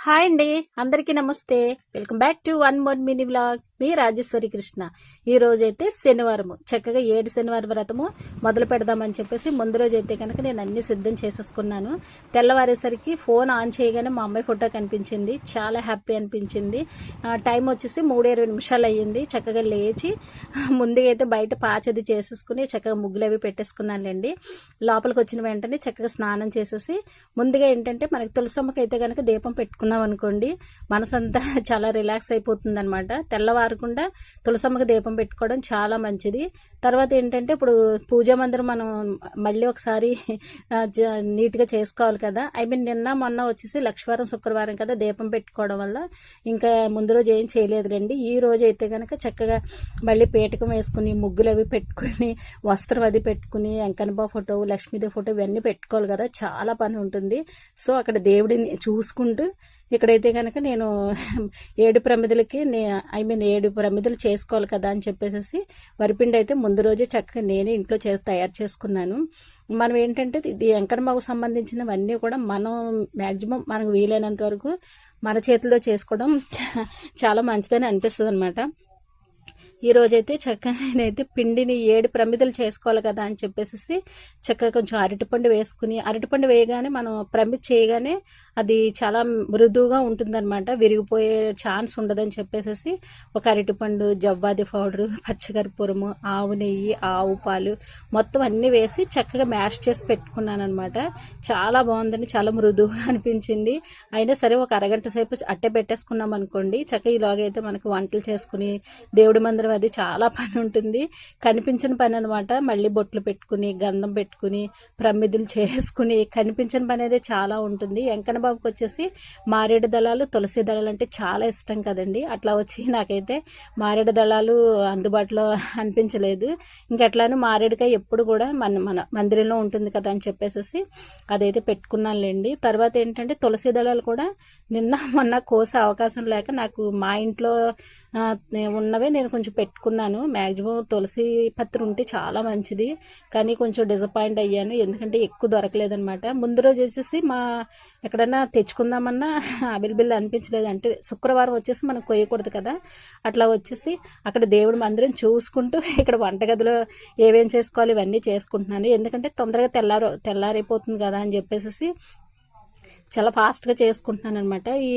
Hi అండి అందరికీ నమస్తే. Welcome back to one more mini blog మీ రాజేశ్వరి కృష్ణ. ఈ రోజు అయితే శనివారము. చక్కగా ఏడు శనివారం వ్రతము మొదలు పెడదామని చెప్పేసి ముందు రోజు అయితే కనుక నేను అన్ని సిద్ధం చేసేసుకున్నాను. తెల్లవారేసరికి ఫోన్ ఆన్ చేయగానే మా అమ్మాయి ఫోటో కనిపించింది. చాలా హ్యాపీ అనిపించింది. టైం వచ్చేసి మూడు ఇరవై నిమిషాలు అయ్యింది. చక్కగా లేచి ముందుగా అయితే బయట పాచది చేసేసుకుని చక్కగా ముగ్గులు అవి పెట్టేసుకున్నానులేండి. లోపలికి వచ్చిన వెంటనే చక్కగా స్నానం చేసేసి ముందుగా ఏంటంటే మనకి తులసమ్మకి అయితే కనుక దీపం చేసుకున్నాం అనుకోండి మనసంతా చాలా రిలాక్స్ అయిపోతుంది అనమాట తెల్లవారకుండా తులసమ్మకి దీపం పెట్టుకోవడం చాలా మంచిది. తర్వాత ఏంటంటే ఇప్పుడు పూజా మందిరం మనం మళ్ళీ ఒకసారి జ- నీట్గా చేసుకోవాలి కదా. ఐ మీన్ నిన్న మొన్న వచ్చేసి లక్షవారం శుక్రవారం కదా దీపం పెట్టుకోవడం వల్ల ఇంకా ముందు రోజు ఏం చేయలేదులేండి. ఈ రోజు అయితే కనుక చక్కగా మళ్ళీ పీటకం వేసుకుని ముగ్గులు అవి పెట్టుకుని వస్త్రం అది పెట్టుకుని వెంకన్నబా ఫోటో లక్ష్మీదేవి ఫోటో ఇవన్నీ పెట్టుకోవాలి కదా. చాలా పని ఉంటుంది. సో అక్కడ దేవుడిని చూసుకుంటూ ఇక్కడైతే కనుక నేను ఏడు ప్రమిదలకి నే ఐ మీన్ ఏడు ప్రమిదలు చేసుకోవాలి కదా అని చెప్పేసి వరిపిండి అయితే ముందు రోజే చక్కగా నేనే ఇంట్లో చేసి తయారు చేసుకున్నాను. మనం ఏంటంటే ఇది వెంకన్నబాబుకు సంబంధించినవన్నీ కూడా మనం మ్యాక్సిమం మనకు వీలైనంత వరకు మన చేతిలో చేసుకోవడం చాలా మంచిదని అనిపిస్తుంది అనమాట ఈరోజైతే చక్కగా నేనైతే పిండిని ఏడు ప్రమిదలు చేసుకోవాలి కదా అని చెప్పేసి చక్కగా కొంచెం అరటిపండు వేసుకుని అరటిపండు వేయగానే మనం ప్రమిద చేయగానే అది చాలా మృదువుగా ఉంటుందన్నమాట. విరిగిపోయే ఛాన్స్ ఉండదని చెప్పేసి ఒక అరటిపండు జవ్వాది పౌడరు పచ్చకర్పూరము ఆవు నెయ్యి ఆవు పాలు మొత్తం అన్నీ వేసి చక్కగా మ్యాష్ చేసి పెట్టుకున్నాను అనమాట చాలా బాగుందని చాలా మృదువుగా అనిపించింది. అయినా సరే ఒక అరగంట సేపు అట్టే పెట్టేసుకున్నాం అనుకోండి చక్కగా ఇలాగైతే అయితే మనకు వంటలు చేసుకుని దేవుడి మందిరం అది చాలా పని ఉంటుంది. కనిపించిన పని అనమాట మళ్ళీ బొట్లు పెట్టుకుని గంధం పెట్టుకుని ప్రమిదులు చేసుకుని కనిపించిన పని అయితే చాలా ఉంటుంది. వెంకన్న బాబుకి వచ్చేసి మారేడు దళాలు తులసి దళాలు అంటే చాలా ఇష్టం కదండి. అట్లా వచ్చి నాకైతే మారేడు దళాలు అందుబాటులో అనిపించలేదు. ఇంకా మారేడుకాయ ఎప్పుడు కూడా మన మన మందిరంలో ఉంటుంది కదా అని చెప్పేసి అదైతే పెట్టుకున్నానులేండి. తర్వాత ఏంటంటే తులసి దళాలు కూడా నిన్న మొన్న కోసే అవకాశం లేక నాకు మా ఇంట్లో ఉన్నవే నేను కొంచెం పెట్టుకున్నాను. మ్యాక్సిమం తులసి పత్రి ఉంటే చాలా మంచిది. కానీ కొంచెం డిసప్పాయింట్ అయ్యాను. ఎందుకంటే ఎక్కువ దొరకలేదనమాట ముందు రోజు వచ్చేసి మా ఎక్కడన్నా తెచ్చుకుందామన్నా అవైలబుల్ అనిపించలేదు. అంటే శుక్రవారం వచ్చేసి మనం కొయ్యకూడదు కదా. అట్లా వచ్చేసి అక్కడ దేవుడి మందిరం చూసుకుంటూ ఇక్కడ వంటగదిలో ఏమేం చేసుకోవాలి ఇవన్నీ చేసుకుంటున్నాను. ఎందుకంటే తొందరగా తెల్లారు తెల్లారైపోతుంది కదా అని చెప్పేసి చాలా ఫాస్ట్గా చేసుకుంటున్నాను అనమాట ఈ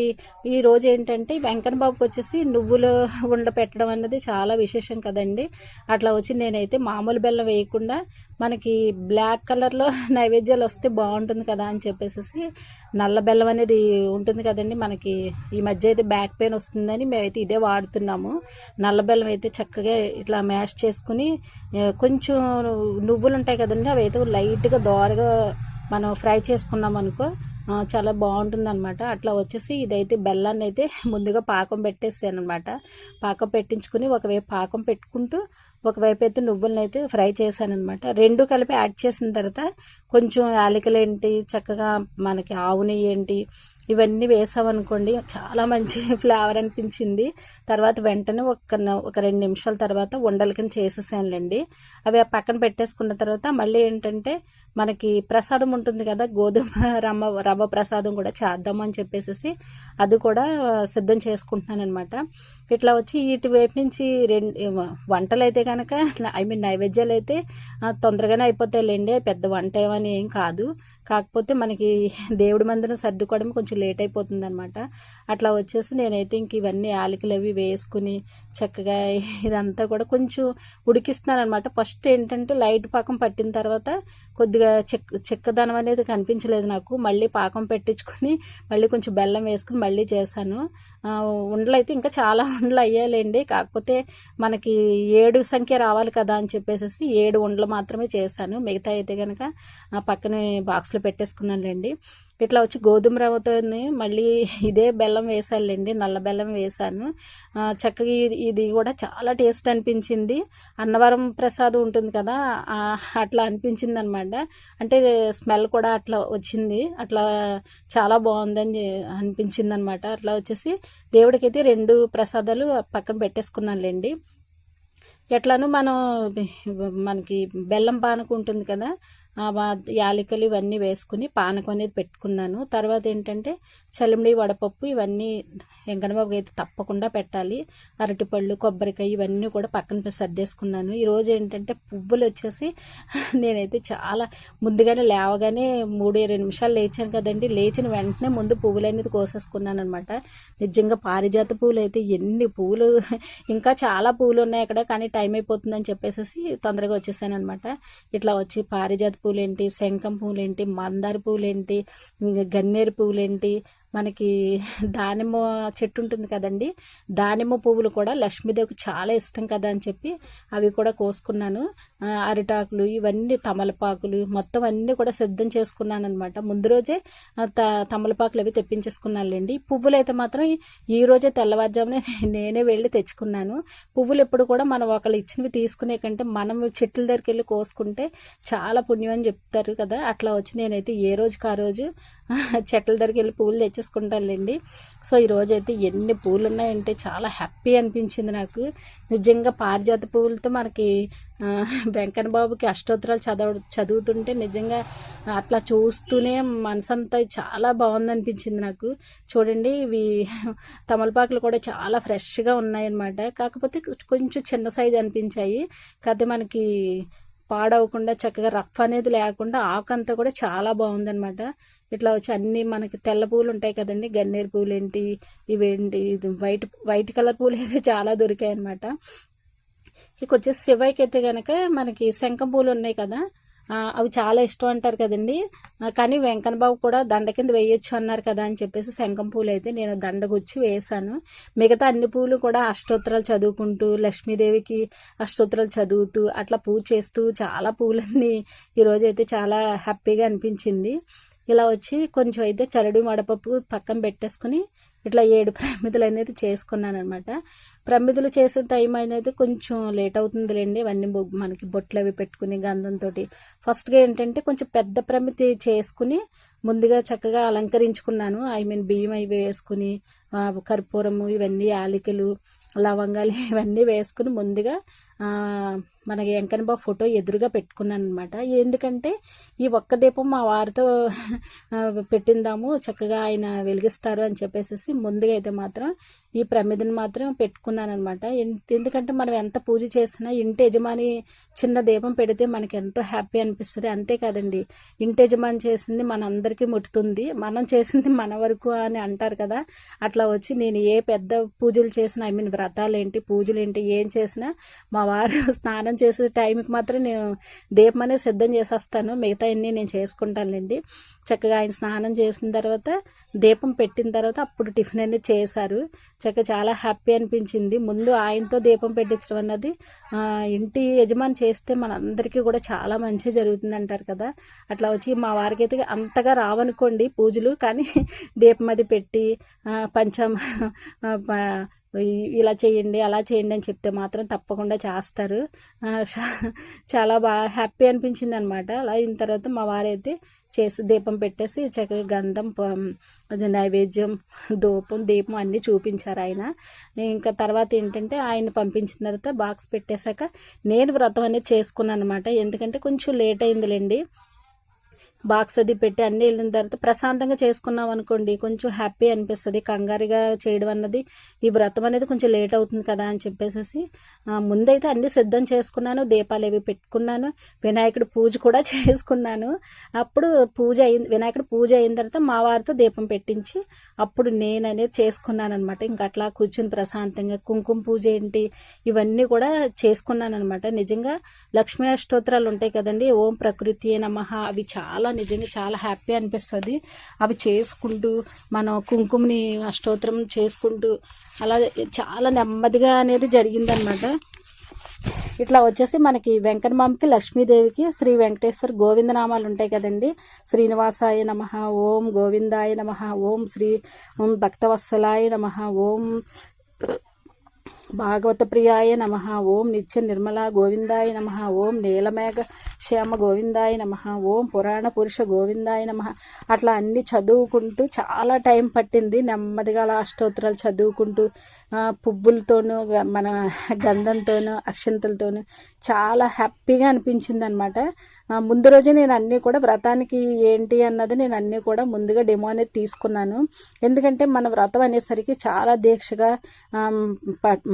ఈ రోజు ఏంటంటే వెంకన్న బాబుకి వచ్చేసి నువ్వులు ఉండ పెట్టడం అన్నది చాలా విశేషం కదండి. అట్లా వచ్చి నేనైతే మామూలు బెల్లం వేయకుండా మనకి బ్లాక్ కలర్లో నైవేద్యాలు వస్తే బాగుంటుంది కదా అని చెప్పేసి నల్ల బెల్లం అనేది ఉంటుంది కదండి మనకి. ఈ మధ్య అయితే బ్యాక్ పెయిన్ వస్తుందని మేమైతే ఇదే వాడుతున్నాము. నల్ల బెల్లం అయితే చక్కగా ఇట్లా మ్యాష్ చేసుకుని కొంచెం నువ్వులు ఉంటాయి కదండి అవి అయితే లైట్గా దోరగా మనం ఫ్రై చేసుకున్నాం అనుకో చాలా బాగుంటుంది అనమాట అట్లా వచ్చేసి ఇదైతే బెల్లాన్ని అయితే ముందుగా పాకం పెట్టేసాను అనమాట పాకం పెట్టించుకుని ఒకవైపు పాకం పెట్టుకుంటూ ఒకవైపు అయితే నువ్వులను అయితే ఫ్రై చేశానమాట రెండు కలిపి యాడ్ చేసిన తర్వాత కొంచెం యాలకులు ఏంటి చక్కగా మనకి ఆవు నెయ్యి ఏంటి ఇవన్నీ వేసామనుకోండి చాలా మంచి ఫ్లేవర్ అనిపించింది. తర్వాత వెంటనే ఒక ఒక రెండు నిమిషాల తర్వాత ఉండల కింద చేసేసానులేండి అవి ఆ పక్కన పెట్టేసుకున్న తర్వాత మళ్ళీ ఏంటంటే మనకి ప్రసాదం ఉంటుంది కదా గోధుమ రమ్మ రవ్వ ప్రసాదం కూడా చేద్దాం అని చెప్పేసి అది కూడా సిద్ధం చేసుకుంటున్నాను అనమాట ఇట్లా వచ్చి ఇటు వైపు నుంచి రెండు వంటలు అయితే కనుక ఐ మీన్ నైవేద్యాలు అయితే తొందరగానే అయిపోతాయిలేండి పెద్ద వంట ఏమని ఏం కాదు. కాకపోతే మనకి దేవుడి మందిరం సర్దుకోవడం కొంచెం లేట్ అయిపోతుంది అనమాట అట్లా వచ్చేసి నేనైతే ఇంక ఇవన్నీ యాలకులు అవి వేసుకుని చక్కగా ఇదంతా కూడా కొంచెం ఉడికిస్తున్నాను అనమాట ఫస్ట్ ఏంటంటే లైట్ పాకం పట్టిన తర్వాత కొద్దిగా చెక్క చెక్కదనం అనేది కనిపించలేదు నాకు. మళ్ళీ పాకం పెట్టించుకొని మళ్ళీ కొంచెం బెల్లం వేసుకుని మళ్ళీ చేశాను. ఉండలు అయితే ఇంకా చాలా ఉండలు అయ్యాలండి కాకపోతే మనకి ఏడు సంఖ్య రావాలి కదా అని చెప్పేసి ఏడు ఉండలు మాత్రమే చేశాను. మిగతా అయితే కనుక ఆ పక్కనే బాక్స్లో పెట్టేసుకున్నానులేండి. ఇట్లా వచ్చి గోధుమ రవ్వతోని మళ్ళీ ఇదే బెల్లం వేసానులేండి నల్ల బెల్లం వేసాను చక్కగా ఇది- కూడా చాలా టేస్ట్ అనిపించింది. అన్నవరం ప్రసాదం ఉంటుంది కదా అట్లా అనిపించింది అనమాట అంటే స్మెల్ కూడా అట్లా వచ్చింది. అట్లా చాలా బాగుందని అనిపించింది అనమాట అట్లా వచ్చేసి దేవుడికైతే రెండు ప్రసాదాలు పక్కన పెట్టేసుకున్నానులేండి. ఎట్లానూ మనం మనకి బెల్లం పానకు ఉంటుంది కదా యాలకులు ఇవన్నీ వేసుకుని పానకం అనేది పెట్టుకున్నాను. తర్వాత ఏంటంటే చలిమిడి వడపప్పు ఇవన్నీ వెంకనబాబుకి అయితే తప్పకుండా పెట్టాలి. అరటిపళ్ళు కొబ్బరికాయ ఇవన్నీ కూడా పక్కన సర్దేసుకున్నాను. ఈరోజు ఏంటంటే పువ్వులు వచ్చేసి నేనైతే చాలా ముందుగానే లేవగానే మూడు ఇరవై నిమిషాలు లేచాను కదండి. లేచిన వెంటనే ముందు పువ్వులు అనేది కోసేసుకున్నాను అనమాట నిజంగా పారిజాత పువ్వులు అయితే ఎన్ని పువ్వులు ఇంకా చాలా పువ్వులు ఉన్నాయి అక్కడ కానీ టైం అయిపోతుందని చెప్పేసి తొందరగా వచ్చేసాను అనమాట ఇట్లా వచ్చి పారిజాత పూలు ఏంటి శంఖం పూలేంటి మందార పూలు ఏంటి ఇంకా గన్నేరు పూలు ఏంటి మనకి దానిమ్మ చెట్టు ఉంటుంది కదండి. దానిమ్మ పువ్వులు కూడా లక్ష్మీదేవికి చాలా ఇష్టం కదా అని చెప్పి అవి కూడా కోసుకున్నాను. అరిటాకులు ఇవన్నీ తమలపాకులు మొత్తం అన్నీ కూడా సిద్ధం చేసుకున్నాను అనమాట ముందు రోజే త- తమలపాకులు అవి తెప్పించేసుకున్నానులేండి. పువ్వులు అయితే మాత్రం ఈ- రోజే తెల్లవారుజామునే నేనే వెళ్ళి తెచ్చుకున్నాను. పువ్వులు ఎప్పుడు కూడా మనం ఒకళ్ళు ఇచ్చినవి తీసుకునే కంటే మనం చెట్ల దగ్గరికి వెళ్ళి కోసుకుంటే చాలా పుణ్యం అని చెప్తారు కదా. అట్లా వచ్చి నేనైతే ఏ రోజుకి ఆ రోజు చెట్ల దగ్గరికి వెళ్ళి పువ్వులు తెచ్చేసుకుంటానులేండి సో ఈ అయితే ఎన్ని పూలు ఉన్నాయంటే చాలా హ్యాపీ అనిపించింది నాకు. నిజంగా పారిజాత పువ్వులతో మనకి వెంకన్న బాబుకి అష్టోత్తరాలు చదవ చదువుతుంటే నిజంగా అట్లా చూస్తూనే మనసంతా చాలా బాగుంది అనిపించింది నాకు. చూడండి ఇవి తమలపాకులు కూడా చాలా ఫ్రెష్గా ఉన్నాయన్నమాట. కాకపోతే కొంచెం చిన్న సైజు అనిపించాయి. కాకపోతే మనకి పాడవకుండా చక్కగా రఫ్ అనేది లేకుండా ఆకు అంతా కూడా చాలా బాగుందనమాట ఇట్లా వచ్చి అన్ని మనకి తెల్ల పూలు ఉంటాయి కదండి గన్నేరు పూలు ఏంటి ఇవేంటి ఇది వైట్ వైట్ కలర్ పూలు అయితే చాలా దొరికాయి అనమాట ఇక వచ్చేసి శివైకి అయితే కనుక మనకి శంఖం పూలు ఉన్నాయి కదా అవి చాలా ఇష్టం అంటారు కదండి. కానీ వెంకన్న బాబు కూడా దండ కింద వేయొచ్చు అన్నారు కదా అని చెప్పేసి శంఖం పూలు అయితే నేను దండగుచ్చి వేసాను మిగతా అన్ని పూలు కూడా అష్టోత్తరాలు చదువుకుంటూ లక్ష్మీదేవికి అష్టోత్తరాలు చదువుతూ అట్లా పూజ చేస్తూ చాలా పూలన్నీ ఈరోజు అయితే చాలా హ్యాపీగా అనిపించింది. ఇలా వచ్చి కొంచెం అయితే చరడు వడపప్పు పక్కన పెట్టేసుకుని ఇట్లా ఏడు ప్రమిదలు అనేది చేసుకున్నాను అనమాట ప్రమిదలు చేసే టైం అనేది కొంచెం లేట్ అవుతుందిలేండి. ఇవన్నీ బొ- మనకి బొట్లు అవి పెట్టుకుని గంధంతో ఫస్ట్గా ఏంటంటే కొంచెం పెద్ద ప్రమితి చేసుకుని ముందుగా చక్కగా అలంకరించుకున్నాను. ఐ మీన్ బియ్యం అవి వేసుకుని కర్పూరము ఇవన్నీ యాలకులు లవంగాలు ఇవన్నీ వేసుకుని ముందుగా మన మనకి వెంకన్నబాబు ఫోటో ఎదురుగా పెట్టుకున్నాను అనమాట ఎందుకంటే ఈ ఒక్క దీపం మా వారితో పెట్టిందాము చక్కగా ఆయన వెలిగిస్తారు అని చెప్పేసి ముందుగా అయితే మాత్రం ఈ ప్రమిదని మాత్రం పెట్టుకున్నాను అనమాట ఎందుకంటే మనం ఎంత పూజ చేసినా ఇంటి యజమాని చిన్న దీపం పెడితే మనకి ఎంతో హ్యాపీ అనిపిస్తుంది. అంతే కదండి. ఇంటి యజమాని చేసింది మనందరికీ ముట్టుతుంది. మనం చేసింది మన వరకు అని అంటారు కదా. అట్లా వచ్చి నేను ఏ పెద్ద పూజలు చేసినా ఐ మీన్ వ్రతాలు ఏంటి పూజలు ఏంటి ఏం చేసినా మా వారు స్నానం చేసే టైంకి మాత్రం నేను దీపం అనేది సిద్ధం చేసేస్తాను. మిగతా అన్నీ నేను చేసుకుంటానులేండి. చక్కగా ఆయన స్నానం చేసిన తర్వాత దీపం పెట్టిన తర్వాత అప్పుడు టిఫిన్ అనేది చేశారు. చక్కగా చాలా హ్యాపీ అనిపించింది. ముందు ఆయనతో దీపం పెట్టించడం అన్నది ఇంటి యజమాని చేస్తే మనందరికీ కూడా చాలా మంచి జరుగుతుంది అంటారు కదా. అట్లా వచ్చి మా వారికి అయితే అంతగా రావనుకోండి పూజలు కానీ దీపం అది పెట్టి పంచం ఇలా చేయండి అలా చేయండి అని చెప్తే మాత్రం తప్పకుండా చేస్తారు. చాలా బాగా హ్యాపీ అనిపించింది అనమాట అలా అయిన తర్వాత మా వారైతే చేసి దీపం పెట్టేసి చక్కగా గంధం అది నైవేద్యం ధూపం దీపం అన్నీ చూపించారు ఆయన. ఇంకా తర్వాత ఏంటంటే ఆయన పంపించిన తర్వాత బాక్స్ పెట్టేశాక నేను వ్రతం అనేది చేసుకున్నాను అనమాట ఎందుకంటే కొంచెం లేట్ అయిందిలేండి. బాక్స్ అది పెట్టి అన్నీ వెళ్ళిన తర్వాత ప్రశాంతంగా చేసుకున్నాం అనుకోండి కొంచెం హ్యాపీ అనిపిస్తుంది. కంగారుగా చేయడం అన్నది ఈ వ్రతం అనేది కొంచెం లేట్ అవుతుంది కదా అని చెప్పేసి ముందైతే అన్ని సిద్ధం చేసుకున్నాను దీపాలు ఏవి పెట్టుకున్నాను వినాయకుడు పూజ కూడా చేసుకున్నాను. అప్పుడు పూజ అయింది వినాయకుడు పూజ అయిన తర్వాత మా వారితో దీపం పెట్టించి అప్పుడు నేను అనేది చేసుకున్నాను అనమాట ఇంకా అట్లా కూర్చుని ప్రశాంతంగా కుంకుమ పూజ ఏంటి ఇవన్నీ కూడా చేసుకున్నాను అనమాట నిజంగా లక్ష్మీ అష్టోత్తరాలు ఉంటాయి కదండి ఓం ప్రకృతి నమహ అవి చాలా నిజంగా చాలా హ్యాపీ అనిపిస్తుంది. అవి చేసుకుంటూ మనం కుంకుమని అష్టోత్తరం చేసుకుంటూ అలా చాలా నెమ్మదిగా అనేది జరిగిందనమాట ఇట్లా వచ్చేసి మనకి వెంకటమామకి లక్ష్మీదేవికి శ్రీ వెంకటేశ్వర గోవిందనామాలు ఉంటాయి కదండి. శ్రీనివాసాయ నమ ఓం గోవిందాయ నమ ఓం శ్రీ ఓం భక్తవత్సలాయ నమ ఓం భాగవత ప్రియాయ నమ ఓం నిత్య నిర్మల గోవిందాయ నమ ఓం నీలమేఘ శ్యామ గోవిందాయ నమ ఓం పురాణ పురుష గోవిందాయ నమ అట్లా అన్ని చదువుకుంటూ చాలా టైం పట్టింది. నెమ్మదిగా అలా అష్టోత్తరాలు చదువుకుంటూ పువ్వులతోనూ మన గంధంతోనూ అక్షంతలతోనూ చాలా హ్యాపీగా అనిపించింది అనమాట ముందు రోజే నేను అన్నీ కూడా వ్రతానికి ఏంటి అన్నది నేను అన్నీ కూడా ముందుగా డెమో అనేది తీసుకున్నాను. ఎందుకంటే మన వ్రతం అనేసరికి చాలా దీక్షగా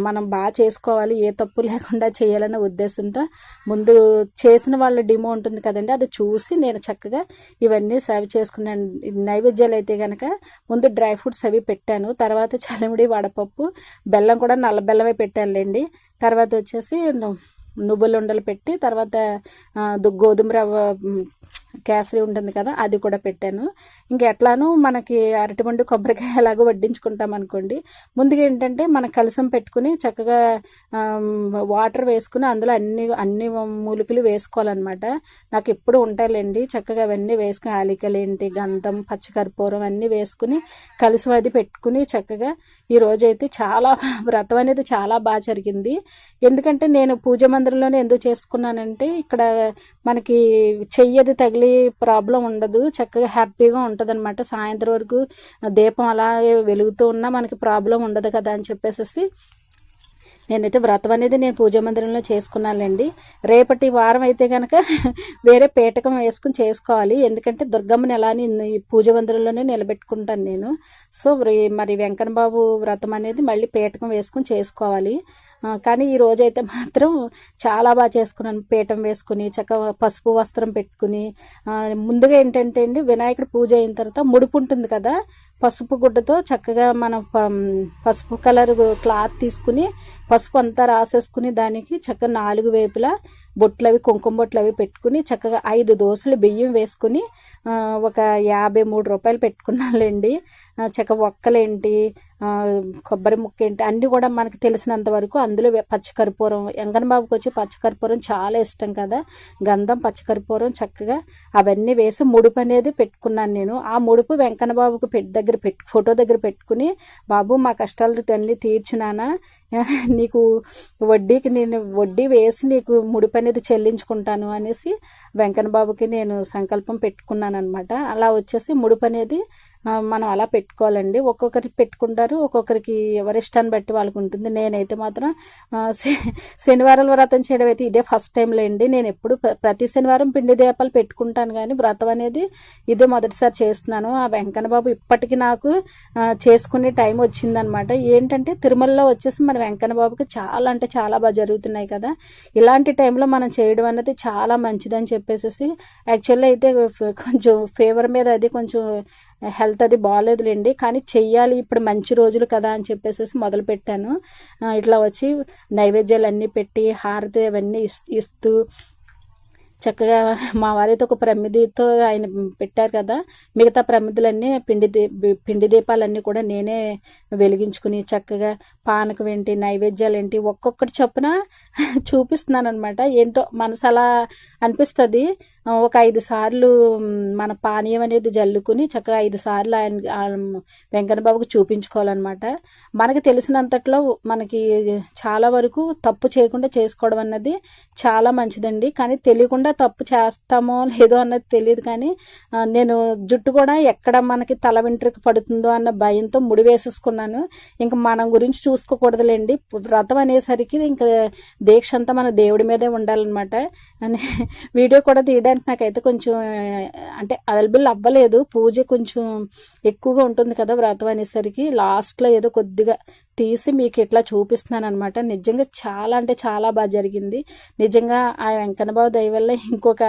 మనం బాగా చేసుకోవాలి ఏ తప్పు లేకుండా చేయాలనే ఉద్దేశంతో ముందు చేసిన వాళ్ళ డెమో ఉంటుంది కదండి అది చూసి నేను చక్కగా ఇవన్నీ సర్వ్ చేసుకున్నాను. నైవేద్యాలు అయితే కనుక ముందు డ్రై ఫ్రూట్స్ అవి పెట్టాను. తర్వాత చలిముడి వడపప్పు బెల్లం కూడా నల్ల బెల్లమే పెట్టానులేండి. తర్వాత వచ్చేసి నువ్వుల ఉండలు పెట్టి తర్వాత గోధుమ రవ్వ కేసరి ఉంటుంది కదా అది కూడా పెట్టాను. ఇంకా ఎట్లానూ మనకి అరటిపండు కొబ్బరికాయ ఎలాగో వడ్డించుకుంటాం అనుకోండి. ముందుగా ఏంటంటే మనం కలసం పెట్టుకుని చక్కగా వాటర్ వేసుకుని అందులో అన్ని అన్ని మూలికలు వేసుకోవాలన్నమాట. నాకు ఎప్పుడు ఉంటాయిలేండి చక్కగా అవన్నీ వేసుకుని ఆలికలేంటి గంధం పచ్చికర్పూరం అన్నీ వేసుకుని కలసం అది పెట్టుకుని చక్కగా ఈరోజైతే అయితే చాలా వ్రతం అనేది చాలా బాగా జరిగింది. ఎందుకంటే నేను పూజ మందిరంలోనే ఎందుకు చేసుకున్నానంటే ఇక్కడ మనకి చెయ్యది తగిలి ప్రాబ్లం ఉండదు చక్కగా హ్యాపీగా ఉంటుంది అనమాట సాయంత్రం వరకు దీపం అలాగే వెలుగుతూ ఉన్నా మనకి ప్రాబ్లం ఉండదు కదా అని చెప్పేసి నేనైతే వ్రతం అనేది నేను పూజ మందిరంలో చేసుకున్నానండి. రేపటి వారం అయితే కనుక వేరే పేటకం వేసుకుని చేసుకోవాలి. ఎందుకంటే దుర్గమ్మని ఎలా ఈ పూజ మందిరంలోనే నిలబెట్టుకుంటాను నేను. సో మరి వెంకన్న బాబు వ్రతం అనేది మళ్ళీ పేటకం వేసుకుని చేసుకోవాలి. కానీ ఈ రోజైతే మాత్రం చాలా బాగా చేసుకున్నాను. పీఠం వేసుకుని చక్కగా పసుపు వస్త్రం పెట్టుకుని ముందుగా ఏంటంటే అండి వినాయకుడు పూజ అయిన తర్వాత ముడుపు ఉంటుంది కదా పసుపు గుడ్డతో చక్కగా మనం ప- పసుపు కలర్ క్లాత్ తీసుకుని పసుపు అంతా రాసేసుకుని దానికి చక్కగా నాలుగు వైపులా బొట్లు అవి కుంకుమ బొట్లు అవి పెట్టుకుని చక్కగా ఐదు దోశలు బియ్యం వేసుకుని ఒక యాభై మూడు రూపాయలు పెట్టుకున్నానులేండి చక్క ఒక్కలేంటి కొబ్బరి ముక్క ఏంటి అన్నీ కూడా మనకు తెలిసినంత వరకు అందులో పచ్చికర్పూరం వెంకన్న బాబుకి వచ్చి పచ్చికర్పూరం చాలా ఇష్టం కదా. గంధం పచ్చికర్పూరం చక్కగా అవన్నీ వేసి ముడుపు అనేది పెట్టుకున్నాను నేను. ఆ ముడుపు వెంకన్న బాబుకి పెట్టి దగ్గర పెట్టు ఫోటో దగ్గర పెట్టుకుని బాబు మా కష్టాలు అన్నీ తీర్చినానా నీకు వడ్డీకి నేను వడ్డీ వేసి నీకు ముడుపు అనేది చెల్లించుకుంటాను అనేసి వెంకన్న బాబుకి నేను సంకల్పం పెట్టుకున్నాను అనమాట అలా వచ్చేసి ముడుపు అనేది మనం అలా పెట్టుకోవాలండి. ఒక్కొక్కరికి పెట్టుకుంటారు ఒక్కొక్కరికి ఎవరి ఇష్టాన్ని బట్టి వాళ్ళకి ఉంటుంది. నేనైతే మాత్రం శనివారం వ్రతం చేయడం అయితే ఇదే ఫస్ట్ టైం లేండి. నేను ఎప్పుడు ప్ర- ప్రతి శనివారం పిండి దీపాలు పెట్టుకుంటాను కానీ వ్రతం అనేది ఇదే మొదటిసారి చేస్తున్నాను. ఆ వెంకన్న బాబు ఇప్పటికి నాకు చేసుకునే టైం వచ్చిందనమాట. ఏంటంటే తిరుమలలో వచ్చేసి మన వెంకన్న బాబుకి చాలా అంటే చాలా బాగా జరుగుతున్నాయి కదా. ఇలాంటి టైంలో మనం చేయడం అనేది చాలా మంచిదని చెప్పేసి యాక్చువల్లీ అయితే కొంచెం ఫీవర్ మీద అది కొంచెం హెల్త్ అది బాగాలేదులేండి కానీ చెయ్యాలి ఇప్పుడు మంచి రోజులు కదా అని చెప్పేసి మొదలు పెట్టాను. ఇట్లా వచ్చి నైవేద్యాలు అన్నీ పెట్టి హారతి అవన్నీ ఇస్- ఇస్తూ చక్కగా మా వారైతే ఒక ప్రమిదితో ఆయన పెట్టారు కదా మిగతా ప్రమిదులన్నీ పిండి దీ పిండి దీపాలన్నీ కూడా నేనే వెలిగించుకుని చక్కగా పానకం ఏంటి నైవేద్యాలు ఏంటి ఒక్కొక్కటి చొప్పున చూపిస్తున్నాను అనమాట ఏంటో మనసు అలా అనిపిస్తుంది. ఒక ఐదు సార్లు మన పానీయం అనేది జల్లుకుని చక్కగా ఐదు సార్లు ఆయన వెంకటబాబుకు చూపించుకోవాలన్నమాట. మనకి తెలిసినంతట్లో మనకి చాలా వరకు తప్పు చేయకుండా చేసుకోవడం అన్నది చాలా మంచిదండి. కానీ తెలియకుండా తప్పు చేస్తామో లేదో అన్నది తెలియదు కానీ నేను జుట్టు కూడా ఎక్కడ మనకి తల వెంట్రుక పడుతుందో అన్న భయంతో ముడి వేసేసుకున్నాను ఇంకా మనం గురించి చూసుకోకూడదులేండి. వ్రతం అనేసరికి ఇంకా దీక్ష అంతా మన దేవుడి మీదే ఉండాలన్నమాట. అని వీడియో కూడా తీయడానికి నాకైతే కొంచెం అంటే అవైలబుల్ అవ్వలేదు. పూజ కొంచెం ఎక్కువగా ఉంటుంది కదా వ్రతం అనేసరికి. లాస్ట్లో ఏదో కొద్దిగా తీసి మీకు ఇట్లా చూపిస్తున్నాను అనమాట నిజంగా చాలా అంటే చాలా బాగా జరిగింది. నిజంగా ఆ వెంకన్నబాబు దయ వల్ల ఇంకొక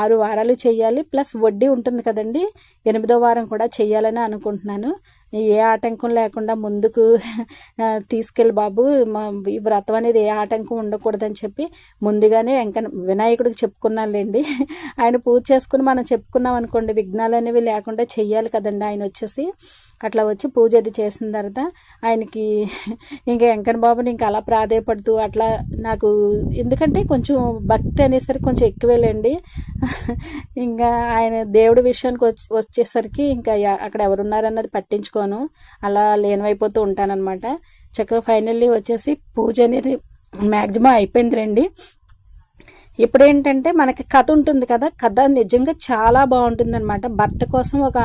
ఆరు వారాలు చేయాలి. ప్లస్ వడ్డీ ఉంటుంది కదండి. ఎనిమిదో వారం కూడా చేయాలని అనుకుంటున్నాను. ఏ ఆటంకం లేకుండా ముందుకు తీసుకెళ్ళి బాబు. మా ఈ వ్రతం అనేది ఏ ఆటంకం ఉండకూడదని చెప్పి ముందుగానే వెంకన వినాయకుడికి చెప్పుకున్నానులేండి. ఆయన పూజ చేసుకుని మనం చెప్పుకున్నాం అనుకోండి విఘ్నాలు అనేవి లేకుండా చెయ్యాలి కదండి ఆయన వచ్చేసి. అట్లా వచ్చి పూజ అది చేసిన తర్వాత ఆయనకి ఇంకా వెంకన్న బాబుని ఇంకా అలా ప్రాధేయపడుతూ అట్లా నాకు ఎందుకంటే కొంచెం భక్తి అనేసరికి కొంచెం ఎక్కువేలేండి. ఇంకా ఆయన దేవుడి విషయానికి వచ్చి వచ్చేసరికి ఇంకా అక్కడ ఎవరున్నారన్నది చేసుకోను అలా లేనవైపోతూ ఉంటానన్నమాట. చక్కగా ఫైనల్లీ వచ్చేసి పూజ అనేది మ్యాక్సిమం అయిపోయింది రండి. ఇప్పుడు ఏంటంటే మనకి కథ ఉంటుంది కదా కథ నిజంగా చాలా బాగుంటుంది అనమాట భర్త కోసం ఒక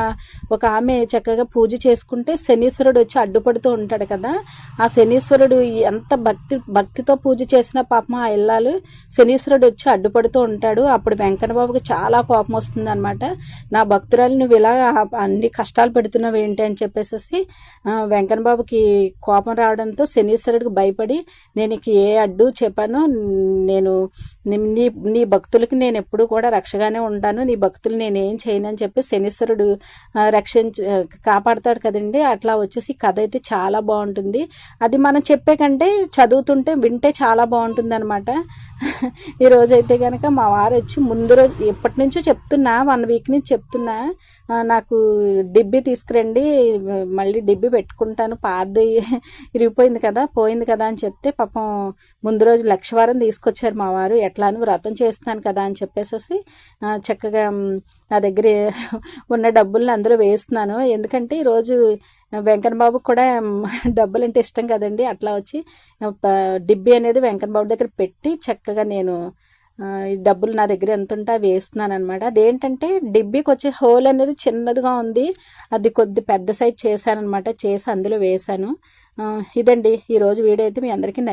ఒక ఆమె చక్కగా పూజ చేసుకుంటే శనీశ్వరుడు వచ్చి అడ్డుపడుతూ ఉంటాడు కదా. ఆ శనీశ్వరుడు ఎంత భక్తి భక్తితో పూజ చేసిన పాపం ఆ ఇల్లాలు శనీశ్వరుడు వచ్చి అడ్డుపడుతూ ఉంటాడు. అప్పుడు వెంకన్నబాబుకి చాలా కోపం వస్తుంది అనమాట నా భక్తురాలు నువ్వు ఇలా అన్ని కష్టాలు పెడుతున్నావు ఏంటి అని చెప్పేసి వెంకన్నబాబుకి కోపం రావడంతో శనీశ్వరుడికి భయపడి నేను ఏ అడ్డు చెప్పాను నేను నీ నీ- నీ భక్తులకి నేను ఎప్పుడు కూడా రక్షగానే ఉంటాను. నీ భక్తులు నేనేం చేయను అని చెప్పి శనీశ్వరుడు రక్షించ కాపాడతాడు కదండి. అట్లా వచ్చేసి కథ అయితే చాలా బాగుంటుంది. అది మనం చెప్పే కంటే చదువుతుంటే వింటే చాలా బాగుంటుంది అనమాట ఈరోజు అయితే కనుక మా వారు వచ్చి ముందు రోజు ఎప్పటి నుంచో చెప్తున్నా వన్ వీక్ నుంచి చెప్తున్నా నాకు డిబ్బి తీసుకురండి మళ్ళీ డిబ్బి పెట్టుకుంటాను పాతది ఇరిగిపోయింది కదా పోయింది కదా అని చెప్తే పాపం ముందు రోజు లక్షవారం తీసుకొచ్చారు మా వారు ఎట్లాను వ్రతం చేస్తున్నాను కదా అని చెప్పేసి చక్కగా నా దగ్గర ఉన్న డబ్బుల్ని అందులో వేస్తున్నాను ఎందుకంటే ఈరోజు వెంకన్న బాబుకి కూడా డబ్బులు అంటే ఇష్టం కదండి. అట్లా వచ్చి డిబ్బి అనేది వెంకటబాబు బాబు దగ్గర పెట్టి చక్కగా నేను డబ్బులు నా దగ్గర ఎంత ఉంటే అవి వేస్తున్నాను అనమాట అదేంటంటే డిబ్బీకి వచ్చే హోల్ అనేది చిన్నదిగా ఉంది. అది కొద్ది పెద్ద సైజ్ చేశాను అనమాట చేసి అందులో వేశాను. ఇదండి. ఈరోజు వీడియో అయితే మీ అందరికీ